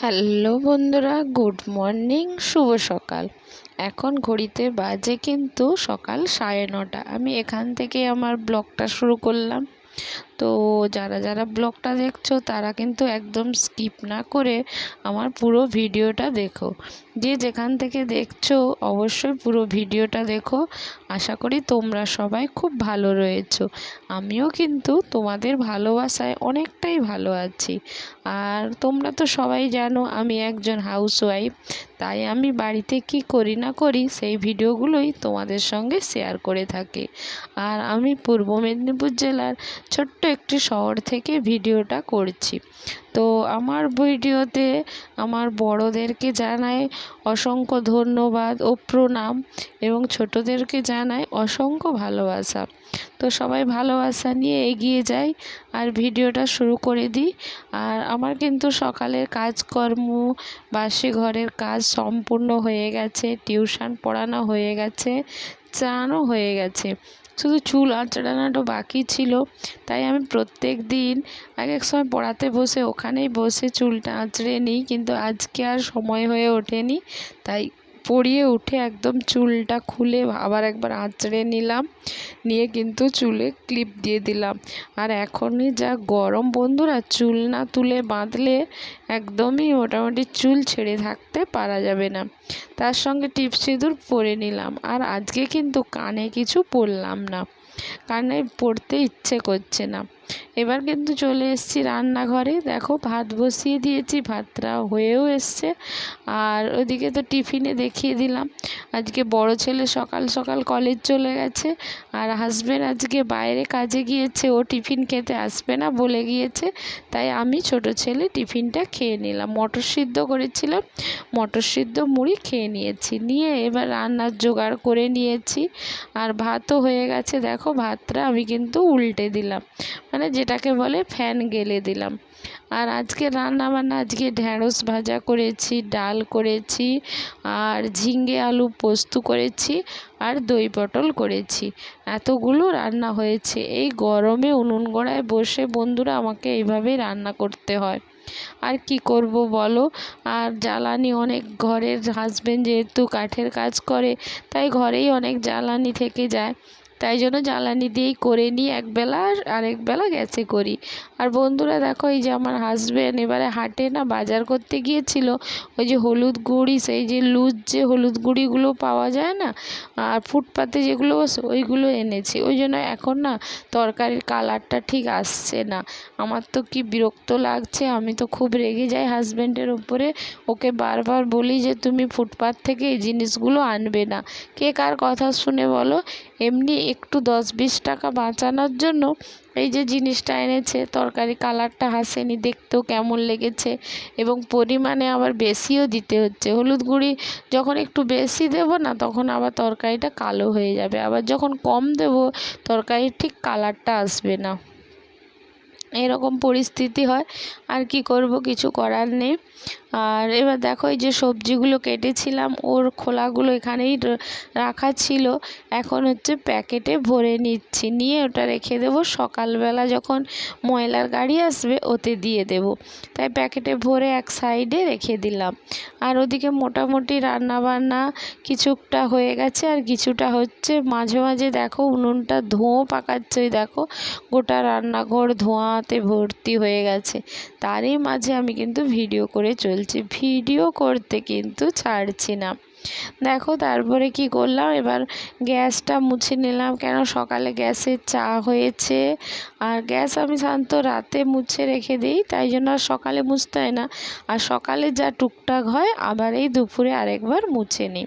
Hello বন্ধুরা, good morning, শুভ সকাল। এখন ঘড়িতে বাজে কিন্তু সকাল সাড়ে নটা। আমি এখান থেকে আমার ব্লগটা শুরু করলাম। তো যারা যারা ব্লগটা দেখছ তারা কিন্তু একদম স্কিপ না করে আমার পুরো ভিডিওটা দেখো। যে যেখান থেকে দেখছ অবশ্যই পুরো ভিডিওটা দেখো। আশা করি তোমরা সবাই খুব ভালো রয়েছো। আমিও কিন্তু তোমাদের ভালোবাসায় অনেকটাই ভালো আছি। আর তোমরা তো সবাই জানো আমি একজন হাউসওয়াইফ তাই আমি বাড়িতে কি করি না করি সেই ভিডিওগুলোই তোমাদের সঙ্গে শেয়ার করে থাকি। আর আমি পূর্ব মেদিনীপুর জেলার ছোট্ট একটি শহর থেকে ভিডিওটা করছি। তো আমার ভিডিওতে আমার বড়দেরকে জানাই অসংখ্য ধন্যবাদ ও প্রণাম এবং ছোটোদেরকে জানাই অসংখ্য ভালোবাসা। তো সবাই ভালোবাসা নিয়ে এগিয়ে যাই আর ভিডিওটা শুরু করে দিই। আর আমার কিন্তু সকালের কাজকর্ম, বাসি ঘরের কাজ সম্পূর্ণ হয়ে গেছে, টিউশন পড়ানো হয়ে গেছে, চানও হয়ে গেছে। শুধু চুল আঁচড়ানোটা বাকি ছিল। তাই আমি প্রত্যেক দিন এক এক সময় পড়াতে বসে ওখানেই বসে চুলটা আঁচড়ে নিই, কিন্তু আজকে আর সময় হয়ে ওঠেনি। তাই পরিয়ে উঠে একদম চুলটা খুলে আবার একবার আঁচড়ে নিলাম। নিয়ে কিন্তু চুলে ক্লিপ দিয়ে দিলাম। আর এখনই যা গরম বন্ধুরা, চুল না তুলে বাঁধলে একদমই মোটামুটি চুল ছেড়ে থাকতে পারা যাবে না। তার সঙ্গে টিপ সিঁদুর পরে নিলাম। আর আজকে কিন্তু কানে কিছু পরলাম না। কানে পড়তে ইচ্ছে করছে না। এবার কিন্তু চলে এসেছি রান্নাঘরে। দেখো ভাত বসিয়ে দিয়েছি, ভাতটা হয়েও এসছে। আর ওদিকে তো টিফিনে দেখিয়ে দিলাম। আজকে বড় ছেলে সকাল সকাল কলেজ চলে গেছে আর হাজব্যান্ড আজকে বাইরে কাজে গিয়েছে। ও টিফিন খেতে আসবে না বলে গিয়েছে। তাই আমি ছোট ছেলে টিফিনটা খেয়ে নিলাম। মটর সিদ্ধ করেছিলাম মটর সিদ্ধ মুড়ি খেয়ে নিয়েছি। নিয়ে এবার রান্নার জোগাড় করে নিয়েছি। আর ভাতও হয়ে গেছে। দেখো ভাতটা আমি কিন্তু উল্টে দিলাম। মানে যেটাকে বলে ফ্যান গেলে দিলাম। আর আজকে রান্না বান্না আজকে ঢ্যাঁড়স ভাজা করেছি, ডাল করেছি, আর ঝিঙ্গে আলু পোস্ত করেছি, আর দই পটল করেছি। এতগুলো রান্না হয়েছে। এই গরমে উনুন গড়ায় বসে বন্ধুরা আমাকে এইভাবেই রান্না করতে হয়। আর কি করব বলো? আর জ্বালানি অনেক ঘরের হাজব্যান্ড যেহেতু কাঠের কাজ করে, তাই ঘরেই অনেক জ্বালানি থেকে যায়। তাই জন্য জ্বালানি দিয়েই করে নিই একবেলা আর আরেক বেলা গ্যাসে করি। আর বন্ধুরা দেখো, এই যে আমার হাজব্যান্ড এবারে হাটে না বাজার করতে গিয়েছিল, ওই যে হলুদ গুঁড়ি, সেই যে লুজ যে হলুদ গুঁড়িগুলো পাওয়া যায় না, আর ফুটপাতে যেগুলো ওইগুলো এনেছি। ওই জন্য এখন না তরকারির কালারটা ঠিক আসছে না। আমার তো কি বিরক্ত লাগছে, আমি তো খুব রেগে যাই হাজব্যান্ডের ওপরে ওকে বারবার বলি যে, তুমি ফুটপাত থেকে এই জিনিসগুলো আনবে না। কে কার কথা শুনে বলো এমনি একটু দশ বিশ টাকা বাঁচানোর জন্য এই যে জিনিসটা এনেছে, তরকারি কালারটা হাসেনি দেখতেও কেমন লেগেছে এবং পরিমাণে আবার বেশিও দিতে হচ্ছে। হলুদ গুঁড়ি যখন একটু বেশি দেব না তখন আবার তরকারিটা কালো হয়ে যাবে, আবার যখন কম দেব তরকারির ঠিক কালারটা আসবে না। এরকম পরিস্থিতি হয়, আর কি করব কিছু করার নেই। আর এবার দেখো এই যে সবজিগুলো কেটেছিলাম, ওর খোলাগুলো এখানেই রাখা ছিল। এখন হচ্ছে প্যাকেটে ভরে নিচ্ছি, নিয়ে ওটা রেখে দেব। সকালবেলা যখন ময়লার গাড়ি আসবে, ওতে দিয়ে দেব। তাই প্যাকেটে ভরে এক সাইডে রেখে দিলাম। আর ওদিকে মোটামুটি রান্না বান্না কিছুটা হয়ে গেছে, আর কিছুটা হচ্ছে মাঝে মাঝে দেখো উনুনটা ধোঁয়া পাকাচ্ছে দেখো গোটা রান্নাঘর ধোঁয়াতে ভর্তি হয়ে গেছে। তারই মাঝে আমি কিন্তু ভিডিও করে চলছি। ভিডিও করতে কিন্তু ছাড়ছি না। দেখো তারপরে কি করলাম? এবার গ্যাসটা মুছে নিলাম। কেন? সকালে গ্যাসে চা হয়েছে। আর গ্যাস আমি সাধারণত রাতে মুছে রেখে দিই। তাই জন্য আর সকালে মুছতে হয় না। আর সকালে যা টুকটাক হয়, আবার এই দুপুরে আরেকবার মুছে নিই।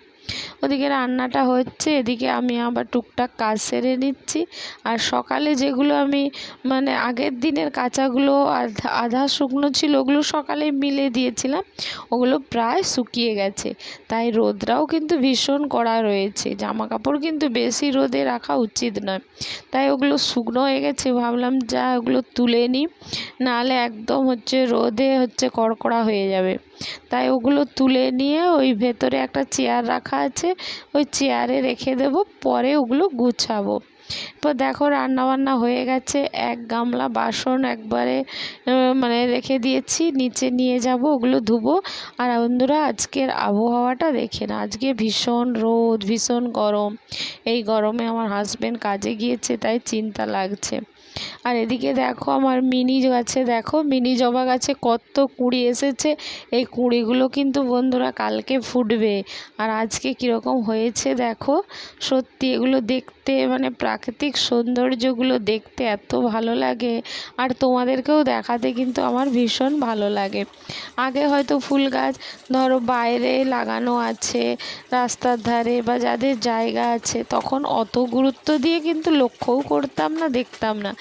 ওদিকে রান্নাটা হচ্ছে, এদিকে আমি আবার টুকটাক কাজ সেরে নিচ্ছি। আর সকালে যেগুলো আমি মানে আগের দিনের কাঁচাগুলো, আধা আধা শুকনো ছিল, ওগুলো সকালে মিলে দিয়েছিলাম। ওগুলো প্রায় শুকিয়ে গেছে। তাই রোদরাও কিন্তু ভীষণ কড়া রয়েছে। জামা কাপড় কিন্তু বেশি রোদে রাখা উচিত নয়। তাই ওগুলো শুকনো হয়ে গেছে, ভাবলাম যা ওগুলো তুলে নিই নাহলে একদম হচ্ছে রোদে হচ্ছে কড়কড়া হয়ে যাবে। তাই ওগুলো তুলে নিয়ে ওই ভেতরে একটা চেয়ার রাখা আছে ওই চেয়ারে রেখে দেবো, পরে ওগুলো গুছাবো। তো দেখো রান্নাবান্না হয়ে গেছে, এক গামলা বাসন একবারে মানে রেখে দিয়েছি, নিচে নিয়ে যাব, ওগুলো ধুবো। আর বন্ধুরা, আজকের আবহাওয়াটা দেখে না আজকে ভীষণ রোদ, ভীষণ গরম। এই গরমে আমার হাজব্যান্ড কাজে গিয়েছে, তাই চিন্তা লাগছে। আর এদিকে দেখো আমার মিনি গাছে দেখো মিনি জবা গাছে কত কুঁড়ি এসেছে। এই কুঁড়িগুলো কিন্তু বন্ধুরা কালকে ফুটবে। আর আজকে কীরকম হয়েছে দেখো, সত্যি এগুলো দেখতে মানে প্রাকৃতিক সৌন্দর্যগুলো দেখতে এত ভালো লাগে। আর তোমাদেরকেও দেখাতে কিন্তু আমার ভীষণ ভালো লাগে। আগে হয়তো ফুল গাছ ধরো বাইরে লাগানো আছে, রাস্তার ধারে বা যাদের জায়গা আছে, তখন অত গুরুত্ব দিয়ে কিন্তু লক্ষ্যও করতাম না, দেখতাম না।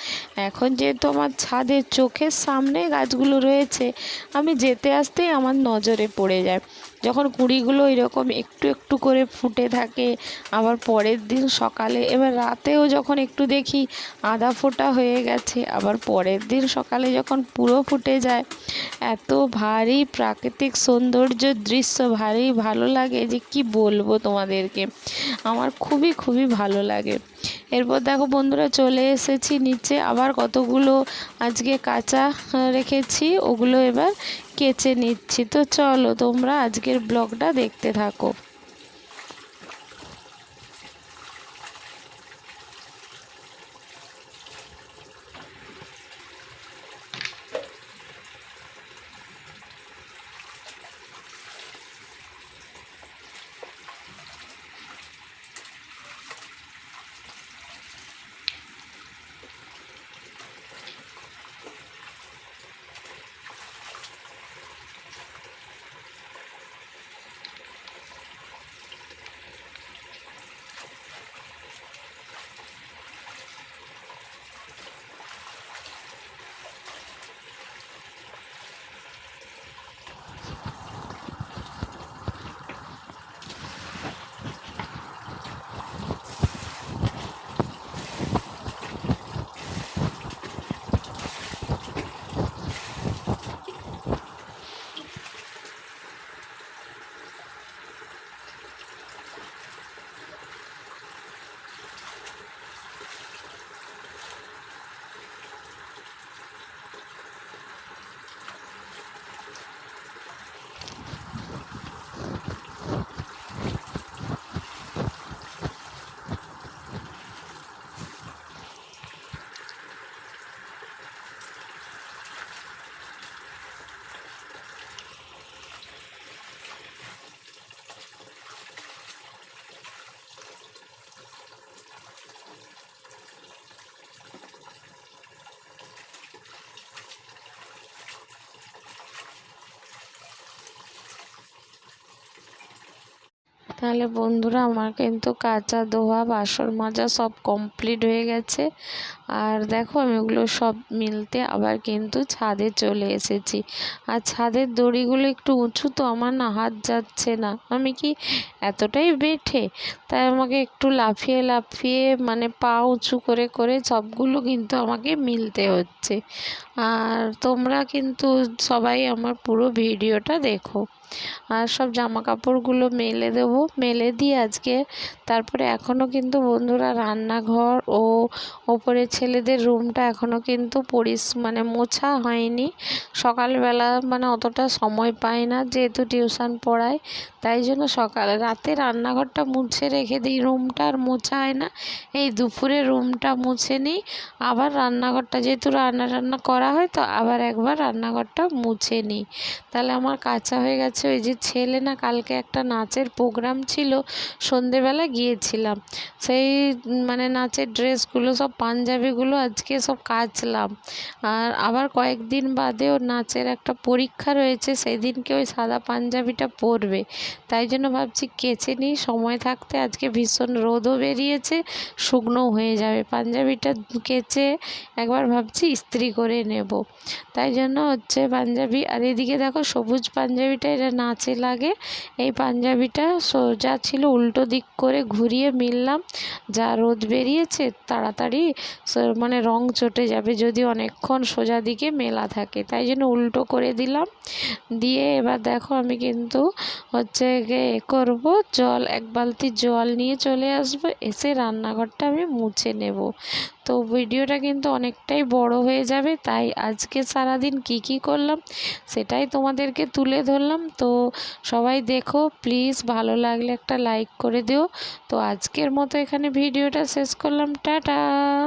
এখন যেহেতু আমার ছাদের চোখের সামনে গাছগুলো রয়েছে, আমি যেতে আসতেই আমার নজরে পড়ে যায়। যখন কুঁড়িগুলো এরকম একটু একটু করে ফুটে থাকে, আবার পরের দিন সকালে, এবার রাতেও যখন একটু দেখি আধা ফোটা হয়ে গেছে, আবার পরের দিন সকালে যখন পুরো ফুটে যায়, এত ভারী প্রাকৃতিক সৌন্দর্য দৃশ্য, ভারী ভালো লাগে যে কি বলব তোমাদেরকে। আমার খুবই খুবই ভালো লাগে। এরপর দেখো বন্ধুরা চলে এসেছি নিচে, আবার কতগুলো আজকে কাঁচা রেখেছি, ওগুলো এবার কেচে নিচ্ছি। তো চলো তোমরা আজকের ব্লগটা দেখতে থাকো। তাহলে বন্ধুরা আমার কিন্তু কাঁচা ধোয়া বাসন মাজা সব কমপ্লিট হয়ে গেছে। আর দেখো আমি ওগুলো সব মিলতে আবার কিন্তু ছাদে চলে এসেছি। আর ছাদের দড়িগুলো একটু উঁচু তো আমার না হাত যাচ্ছে না। আমি কি এতটাই বেঠে? তাই আমাকে একটু লাফিয়ে লাফিয়ে মানে পা উঁচু করে করে সবগুলো কিন্তু আমাকে মিলতে হচ্ছে। আর তোমরা কিন্তু সবাই আমার পুরো ভিডিওটা দেখো। আর সব জামা কাপড়গুলো মেলে দেবো, মেলে দিয়ে আজকে তারপরে এখনও কিন্তু বন্ধুরা রান্নাঘর ও ওপরে ছেলেদের রুমটা এখনও কিন্তু পরিস মানে মোছা হয়নি। সকালবেলা মানে অতটা সময় পাই না, যেহেতু টিউশন পড়াই তাই জন্য সকালে রাতে রান্নাঘরটা মুছে রেখে দিই। রুমটা আর মোছা হয় না। এই দুপুরে রুমটা মুছে নিই। আবার রান্নাঘরটা যেহেতু রান্না টান্না করা হয়, তো আবার একবার রান্নাঘরটা মুছে নিই। তাহলে আমার কাঁচা হয়ে গেছে। ওই যে ছেলে না কালকে একটা নাচের প্রোগ্রাম ছিল, সন্ধেবেলা গিয়েছিলাম। সেই মানে নাচের ড্রেসগুলো, সব পাঞ্জাবিগুলো আজকে সব কাচলাম। আর আবার কয়েকদিন বাদে ওর নাচের একটা পরীক্ষা রয়েছে। সেদিনকে ওই সাদা পাঞ্জাবিটা পরবে। তাই জন্য ভাবছি কেচে নিই। সময় থাকতে আজকে ভীষণ রোদও বেরিয়েছে, শুকনোও হয়ে যাবে। পাঞ্জাবিটা কেচে একবার ভাবছি ইস্ত্রি করে নেব। তাই জন্য হচ্ছে পাঞ্জাবি, আর এদিকে দেখো সবুজ পাঞ্জাবিটা, এটা নাচে লাগে। এই পাঞ্জাবিটা সোজা ছিল উল্টো দিক করে ঘুরিয়ে মিললাম। যা রোদ বেরিয়েছে, তাড়াতাড়ি মানে রং চটে যাবে যদি অনেকক্ষণ সোজা দিকে মেলা থাকে। তাই জন্য উল্টো করে দিলাম। দিয়ে এবার দেখো আমি কিন্তু হচ্ছে গিয়ে এ করব, জল, এক বালতি জল নিয়ে চলে আসব, এসে রান্নাঘরটা আমি মুছে নেব। তো ভিডিওটা কিন্তু অনেকটাই বড় হয়ে যাবে, তাই আজকে সারাদিন কি কি করলাম সেটাই তোমাদেরকে তুলে ধরলাম। তো সবাই দেখো, প্লিজ ভালো লাগলে একটা লাইক করে দিও। তো আজকের মতো এখানে ভিডিওটা শেষ করলাম, টাটা!